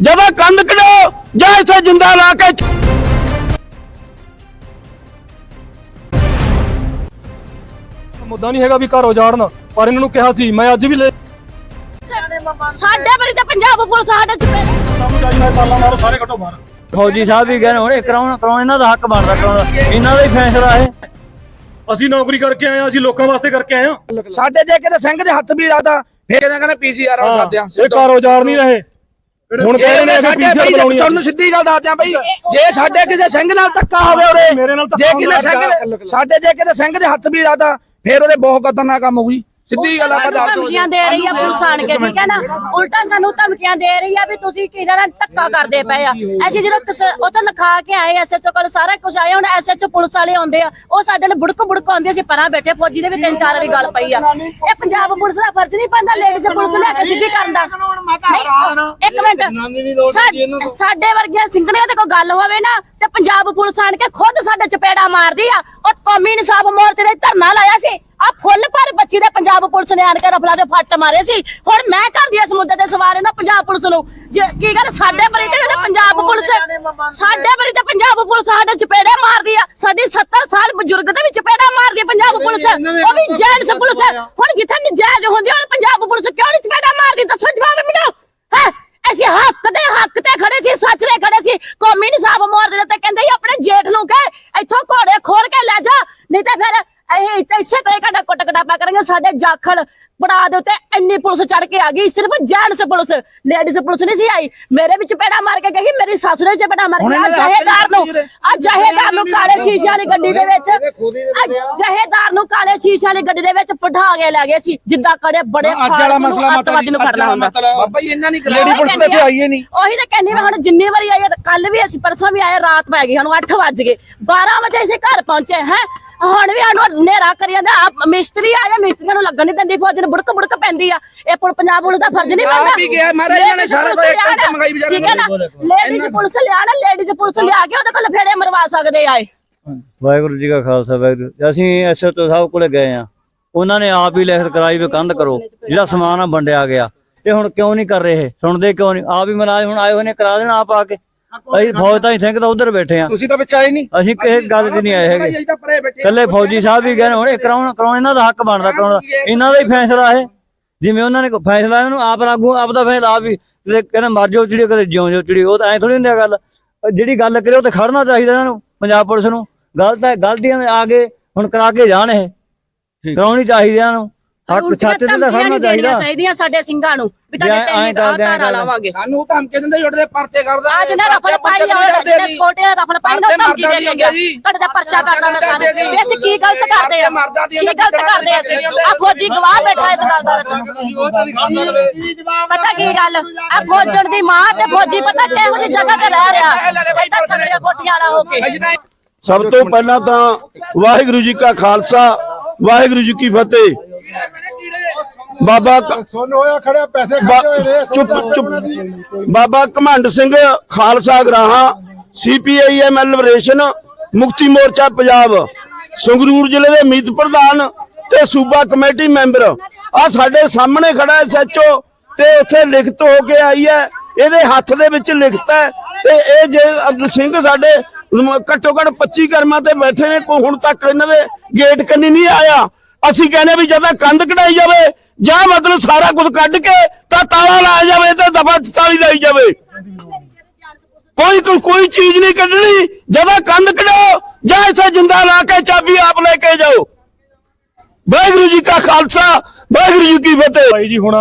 ਜਦੋਂ ਕੰਧ ਕਢਾਓ ਜਾਂ ਇਸੇ ਜਿੰਦਾ ਲਾ ਕੇ ਮੁੱਦਾ ਨਹੀਂ ਹੈਗਾ ਵੀ ਘਰ ਉਜਾੜਨ ਪਰ ਇਹਨਾਂ ਨੂੰ ਕਿਹਾ ਸੀ ਮੈਂ ਅੱਜ ਵੀ ਲੈ ਸਾਡੇ ਬਰੀ ਤੇ ਪੰਜਾਬ ਪੁਲਿਸ ਸਾਡੇ ਚ ਪੈ ਸਾਨੂੰ ਜਾਈ ਨਾਲ ਤਾਲਾ ਮਾਰੋ ਸਾਰੇ ਕੱਢੋ ਬਾਹਰ। ਫੌਜੀ ਸਾਹਿਬ ਵੀ ਕਹਿੰਦੇ ਹੁਣ ਇਹ ਕਰਾਉਣ ਕਰਾਉਣ ਇਹਨਾਂ ਦਾ ਹੱਕ ਬਣਦਾ ਕਰਾਉਣ ਦਾ। ਇਹਨਾਂ ਦਾ ਹੀ ਫੈਸਲਾ ਹੈ ਅਸੀਂ ਨੌਕਰੀ ਕਰਕੇ ਆਏ ਆ ਅਸੀਂ ਲੋਕਾਂ ਵਾਸਤੇ ਕਰਕੇ ਆਏ ਆ ਸਾਡੇ ਜੇ ਕਿਤੇ ਸਿੰਘ ਦੇ ਹੱਥ ਵੀ ਲਾਦਾ ਫੇਰ ਕਹਿੰਦਾ ਕਹਿੰਦਾ ਪੀਸੀਆਰ ਆ ਸਾਦਿਆਂ ਇਹ ਘਰ ਉਜਾੜ ਨਹੀਂ ਰਹੇ। ਹੁਣ ਕਹਿ ਰਹੇ ਨੇ ਸਾਡੇ ਵੀ ਬਈ ਤੁਹਾਨੂੰ ਸਿੱਧੀ ਗੱਲ ਦੱਸਦੇ ਆ ਬਈ ਜੇ ਸਾਡੇ ਕਿਸੇ ਸਿੰਘ ਨਾਲ ਧੱਕਾ ਹੋਵੇ ਉਰੇ ਜੇ ਕਿਸੇ ਸਿੰਘ ਸਾਡੇ ਜੇ ਕਿਸੇ ਸਿੰਘ ਦੇ ਹੱਥ ਵੀ ਲਾਦਾ ਫੇਰ ਉਹਦੇ ਬਹੁਤ ਖਤਰਨਾਕ ਕੰਮ ਹੋਊ ਜੀ ਸਿੱਧੀ ਗੱਲ ਆਪਾਂ ਦੱਸ ਦਿਓ ਧਮਕੀਆਂ ਦੇ ਰਹੀ ਆ ਪੁਲਿਸ ਆਣ ਕੇ ਠੀਕ ਹੈ ਨਾ? ਉਲਟਾ ਸਾਨੂੰ ਧਮਕੀਆਂ ਦੇ ਰਹੀ ਆ ਵੀ ਤੁਸੀਂ ਕਿਹਨਾਂ ਨਾਲ ਧੱਕਾ ਕਰਦੇ ਪਏ ਆ। ਅਸੀਂ ਜਦੋਂ ਤਸ- ਉਹ ਤਾਂ ਲਿਖਾ ਕੇ ਆਏ ਐਸਐਚਓ ਕੋਲ ਸਾਰਾ ਕੁਝ ਆਇਆ ਹੁਣ ਐਸਐਚਓ ਪੁਲਿਸ ਵਾਲੇ ਆਉਂਦੇ ਆ। ਉਹ ਸਾਡੇ ਨਾਲ ਬੁੜਕ ਬੁੜਕ ਆਉਂਦੇ ਅਸੀਂ ਪਰਾਂ ਬੈਠੇ ਫੌਜੀ ਦੇ ਵੀ ਤਿੰਨ ਚਾਰ ਵਾਰੀ ਗੱਲ ਪਈ ਆ। ਇਹ ਪੰਜਾਬ ਪੁਲਿਸ ਦਾ ਫਰਜ਼ ਨਹੀਂ ਪੈਂਦਾ ਲੇਡੀਜ਼ ਪੁਲਿਸ ਲੈ ਕੇ ਸਿੱਧੀ ਕਰਨ ਦਾ। ਇੱਕ ਮਿੰਟ। ਸਾਡੇ ਵਰਗੀਆਂ ਸਿੰਘਣੀਆਂ ਤੇ ਕੋਈ ਗੱਲ ਹੋਵੇ ਨਾ ਤੇ ਪੰਜਾਬ ਪੁਲਿਸ ਆਣ ਕੇ ਖੁਦ ਸਾਡੇ ਚਪੇੜਾ ਮਾਰਦੀ ਆ। ਉਹ ਕੌਮੀ ਇਨਸਾਫ ਮੋਰਚੇ ਦੇ ਧਰਨਾ ਲਾਇਆ ਸੀ। ਆ ਫੁੱਲ ਭਰ ਬੱਚੀ ਦੇ ਪੰਜਾਬ ਪੁਲਿਸ ਨੇ ਆਣ ਕੇ ਰਫਲਾ ਦੇ ਫੱਟ ਮਾਰੇ ਸੀ। ਹੁਣ ਮੈਂ ਕਰਦੀ ਇਸ ਮੁੱਦੇ ਤੇ ਸਵਾਲ ਇਹਨਾਂ ਪੰਜਾਬ ਪੁਲਿਸ ਨੂੰ। ਜੇ- ਕੀ ਗੱਲ ਸਾਡੇ ਬਰੀ ਤੇ ਕਹਿੰਦੇ ਪੰਜਾਬ ਪੁਲਿਸ ਸਾਡੇ ਬਰੀ ਤੇ ਪੰਜਾਬ ਪੁਲਿਸ ਸਾਡੇ ਚਪੇੜੇ ਮਾਰਦੀ ਆ। ਸਾਡੀ 70 ਸਾਲ ਬਜ਼ੁਰਗ ਦੇ ਵੀ ਚਪੇੜਾ ਮਾਰਦੀ ਆ ਪੰਜਾਬ ਪੁਲਿਸ। ਉਹ ਵੀ ਜੈਂਟਸ ਪੁਲਿਸ। ਹੁਣ ਜਿੱਥੇ ਨਜਾਇਜ਼ ਹੁੰਦੀ ਉਹ ਪੰਜਾਬ ਪੁਲਿਸ ਕਿਉਂ ਨਹੀਂ ਚਪੇੜਾ ਮਾਰਦੀ? ਦੱਸੋ ਜਵਾਬ ਮੈਨੂੰ। ਹੈ? ਅਸੀਂ ਹੱਕ ਦੇ ਹੱਕ ਤੇ ਖੜੇ ਸੀ ਸੱਚ ਦੇ ਖੜੇ ਸੀ। ਕੌਮੀ ਨਿਸਾਬ ਮੋਰਦੇ ਤੇ ਕਹਿੰਦੇ ਸੀ ਆਪਣੇ ਜੇਠ ਨੂੰ ਕਹੇ ਇੱਥੋਂ ਘੋੜੇ ਖੋਲ ਕੇ ਲੈ ਜਾ। ਨਹੀਂ ਤੇ ਫਿਰ ਇਹ ਇਸੇ ਤਰ੍ਹਾਂ ਕਡਾ ਕੁੱਟ ਕਟਾਪਾ ਕਰਾਂਗੇ ਸਾਡੇ ਜਾਖਲ ਬਣਾ ਦੇ ਉੱਤੇ ਇੰਨੀ ਪੁਲਿਸ ਚੜ ਕੇ ਆ ਗਈ ਸਿਰਫ ਜੈਂਟਸ ਪੁਲਿਸ ਲੇਡੀਜ਼ ਪੁਲਿਸ ਨਹੀਂ ਸੀ ਆਈ। ਮੇਰੇ ਵਿੱਚ ਚਪੇੜਾ ਮਾਰ ਕੇ ਕਹੀ ਮੇਰੀ ਸੱਸ ਨੇ ਚਪੇੜਾ ਮਾਰ ਹੁਣ ਕੇ ਹੱਕ ਜਹੇਦਾਰ ਨੂੰ ਆ ਜਹੇਦਾਰ ਨੂੰ ਕਾਲੇ ਸ਼ੀਸ਼ੇ ਵਾਲੀ ਗੱਡੀ ਦੇ ਵਿੱਚ ਆਹ ਜਹੇਦਾਰ ਨੂੰ ਕਾਲੇ ਸ਼ੀਸ਼ੇ ਵਾਲੀ ਗੱਡੀ ਦੇ ਵਿੱਚ ਬਿਠਾ ਕੇ ਲੈ ਗਏ ਸੀ ਜਿੱਦਾਂ ਕੜੇ ਬੜੇ ਅੱਜ ਵਾਲਾ ਮਸਲਾ ਨੂੰ ਹੁੰਦਾ। ਬਾਬਾ ਜੀ ਇਹਨਾਂ ਨਹੀਂ ਲੇਡੀ ਕਰਾਇਆ ਪੁਲਿਸ ਤਾਂ ਇੱਥੇ ਆਈ ਹੀ ਨਹੀਂ। ਉਹੀ ਤਾਂ ਕਹਿੰਦੀ ਮੈਂ ਹੁਣ ਜਿੰਨੀ ਵਾਰੀ ਆਈ ਕੱਲ ਵੀ ਅਸੀਂ ਪਰਸੋਂ ਵੀ ਆਏ ਰਾਤ ਪੈ ਗਈ ਸਾਨੂੰ 8 ਵੱਜ ਗਏ। 12 ਵਜੇ ਅਸੀਂ ਘਰ ਪਹੁੰਚੇ ਹੈ? ਹੁਣ ਵੀ ਸਾਨੂੰ ਹਨੇਰਾ ਕਰੀ ਜਾਂਦਾ। ਆਪ ਮਿਸਤਰੀ ਆਇਆ ਮਿਸਤਰੀਆਂ ਨੂੰ ਲੱਗਣ ਨਹੀਂ ਦਿੰਦੀ ਫੌਜ ਨੂੰ ਬੁੜਕ ਬੁੜਕ ਪੈਂਦੀ ਆ। ਇਹ ਪੁਲ ਪੰਜਾਬ ਪੁਲਿਸ ਦਾ ਫਰਜ਼ ਨਹੀਂ ਆਪ ਬਣਦਾ। ਹੀ ਗਿਆ, ਮਹਾਰਾਜ ਇਹਨਾਂ ਨੇ ਸਾਰਾ ਕੁਝ ਇੱਕ ਇੱਕ ਮੰਗਾਈ ਵਿਚਾਰੇ ਠੀਕ ਹੈ ਨਾ? ਲੇਡੀਜ਼ ਪੁਲਿਸ ਲਿਆਣਾ ਲੇਡੀਜ਼ ਪੁਲਿਸ ਲਿਆ ਕੇ ਉਹਦੇ ਕੋਲ ਫੇੜੇ ਮਰਵਾ ਸਕਦੇ ਆਏ ਵਾਹਿਗੁਰੂ ਜੀ ਕਾ ਖਾਲਸਾ ਵਾਹਿਗੁਰੂ ਅਸੀਂ ਐਸਐਚਓ ਸਾਹਿਬ ਕੋਲੇ ਗਏ ਆ। ਉਹਨਾਂ ਨੇ ਆਪ ਹੀ ਲਿਖਤ ਕਰਾਈ ਵੀ ਕੰਧ ਕਰੋ ਜਿਹੜਾ ਸਮਾਨ ਆ ਵੰਡਿਆ ਗਿਆ। ਇਹ ਹੁਣ ਕਿਉਂ ਨਹੀਂ ਕਰ ਰਹੇ ਸੁਣਦੇ ਕਿਉਂ ਨਹੀਂ? ਆਪ ਹੀ ਮਲਾਜ ਹੁਣ ਆਏ ਹੋਏ ਨੇ ਕਰਾ ਦੇਣਾ ਆਪ ਆ ਕੇ। ਅਸੀਂ ਫੌਜ ਤਾਂ ਹੀ ਸਿੰਘ ਤਾਂ ਉਧਰ ਬੈਠੇ ਆ ਤੁਸੀਂ ਤਾਂ ਵਿੱਚ ਆਏ ਨਹੀਂ। ਅਸੀਂ ਕਿਸੇ ਗੱਲ 'ਚ ਨਹੀਂ ਆਏ ਹੈਗੇ। ਅਸੀਂ ਤਾਂ ਪਰੇ ਬੈਠੇ ਕੱਲੇ ਫੌਜੀ ਸਾਹਿਬ ਵੀ ਕਹਿੰਦੇ ਹੁਣ ਇਹ ਕਰਾਉਣ ਕਰਾਉਣ ਇਹਨਾਂ ਦਾ ਹੱਕ ਬਣਦਾ ਕਰਾਉਣ ਦਾ। ਇਹਨਾਂ ਦਾ ਹੀ ਫੈਸਲਾ ਹੈ ਜਿਵੇਂ ਉਹਨਾਂ ਨੇ ਫੈਸਲਾ ਇਹਨਾਂ ਨੂੰ ਆਪ ਲਾਗੂ ਆਪ ਦਾ ਫੈਸਲਾ ਆਪ ਵੀ ਕਹਿੰਦੇ ਮਰ ਜਾਓ ਚਿੜੀ ਕਦੇ ਜਿਉਂ ਜਾਓ ਚਿੜੀ ਉਹ ਤਾਂ ਐ ਥੋੜੀ ਹੁੰਦੀ ਆ ਗੱਲ। ਜਿਹੜੀ ਗੱਲ ਕਰੇ ਉਹ ਤੇ ਖੜਨਾ ਚਾਹੀਦਾ ਇਹਨਾਂ ਨੂੰ ਪੰਜਾਬ ਪੁਲਿਸ ਨੂੰ। ਗਲਤ ਹੈ ਗਲਤੀਆਂ ਆ ਗਏ ਹੁਣ ਕਰਾ ਕੇ ਜਾਣ ਇਹ। ਕਰਾਉਣੀ ਚਾਹੀਦੀ ਇਹਨਾਂ ਨੂੰ। ਹੱਕ ਛਾਤੇ ਤੇ ਖੜਨਾ ਚਾਹੀਦਾ। ਚਾਹੀਦੀਆਂ ਸਾਡੇ ਸਿੰਘਾਂ ਨੂੰ ਵੀ ਤੁਹਾਡੇ ਕਰਦੇ ਆ ਧਾਰਾ। ਲਾਵਾਂਗੇ। ਸਾਨੂੰ ਧਮਕੇ ਦਿੰਦੇ ਉੱਡਦੇ ਪਰਚੇ ਕਰਦਾ ਅੱਜ ਨਾ ਰਫਲ ਪਾਈ ਜਿਹੜੇ ਛੋਟੇ ਰਫਲ ਪਾਈ ਨਾ ਧਮਕੀ ਦੇ ਗਿਆ। ਤੁਹਾਡੇ ਦਾ ਪਰਚਾ ਕਰਦਾ ਮੈਂ ਅਸੀਂ ਕੀ ਗਲਤ ਕਰਦੇ ਆ? ਕੀ ਗਲਤ ਕਰਦੇ ਆ ਅਸੀਂ? ਆ ਫੌਜੀ ਗਵਾਹ ਬੈਠਾ ਇਸ ਗੱਲ ਦਾ। ਪਤਾ ਕੀ ਗੱਲ? ਆ ਫੌਜਣ ਦੀ ਮਾਂ ਤੇ ਫੌਜੀ ਪਤਾ ਕਿਹੋ ਜਿਹੀ ਜਗ੍ਹਾ ਤੇ ਰਹਿ ਰਿਹਾ। ਕੋਠੀਆਂ ਵਾਲਾ ਹੋ ਕੇ। ਸਭ ਤੋਂ ਪਹਿਲਾਂ ਤਾਂ ਵਾਹਿਗੁਰੂ ਜੀ ਕਾ ਖਾਲਸਾ ਵਾਹਿਗੁਰੂ ਜੀ ਕੀ ਫਤਿਹ। ਬਾਬਾ ਕ- ਸੋਨ ਹੋਇਆ ਖੜਿਆ ਪੈਸੇ ਖੜੇ ਹੋਏ ਨੇ ਚੁੱਪ ਚੁੱਪ ਬਾਬਾ ਘਮੰਡ ਸਿੰਘ ਖਾਲਸਾ ਗਰਾਹਾਂ ਸੀਪੀਆਈਐਮ ਲਿਬਰੇਸ਼ਨ ਮੁਕਤੀ ਮੋਰਚਾ ਪੰਜਾਬ ਸੰਗਰੂਰ ਜ਼ਿਲ੍ਹੇ ਦੇ ਮੀਤ ਪ੍ਰਧਾਨ ਤੇ ਸੂਬਾ ਕਮੇਟੀ ਮੈਂਬਰ। ਆ ਸਾਡੇ ਸਾਹਮਣੇ ਖੜਾ ਹੈ ਸੱਚੋ ਤੇ ਉੱਥੇ ਲਿਖਤ ਹੋ ਕੇ ਆਈ ਹੈ ਇਹਦੇ ਹੱਥ ਦੇ ਵਿੱਚ ਲਿਖਤ ਹੈ ਤੇ ਇਹ ਜੇ ਅਬਦੁਲ ਸਿੰਘ ਸਾਡੇ ਘੱਟੋ ਘੱਟ 25 ਕਰਮਾਂ ਤੇ ਬੈਠੇ ਨੇ ਕੋਈ ਹੁਣ ਤੱਕ ਇਹਨਾਂ ਦੇ ਗੇਟ ਕੰਨੀ ਨਹੀਂ ਆਇਆ। ਅਸੀਂ ਕਹਿੰਦੇ ਵੀ ਜਦੋਂ ਕੰਧ ਕਢਾਈ ਜਾਵੇ ਜਾਂ ਮਤਲਬ ਸਾਰਾ ਕੁਝ ਕੱਢ ਕੇ ਤਾਂ ਤਾਲਾ ਲਾਇਆ ਜਾਵੇ ਤੇ ਦਫਾ 44 ਲਾਈ ਜਾਵੇ। ਕੋਈ ਕੋਈ ਚੀਜ਼ ਨਹੀਂ ਕੱਢਣੀ। ਜਦੋਂ ਕੰਧ ਕਢਾਓ ਜਾਂ ਇਸੇ ਜਿੰਦਾ ਲਾ ਕੇ ਚਾਬੀ ਆਪ ਲੈ ਕੇ ਜਾਓ। ਵਾਹਿਗੁਰੂ ਜੀ ਕਾ ਖਾਲਸਾ, ਵਾਹਿਗੁਰੂ ਜੀ ਕੀ ਫਤਿਹ। ਭਾਈ ਜੀ, ਹੁਣ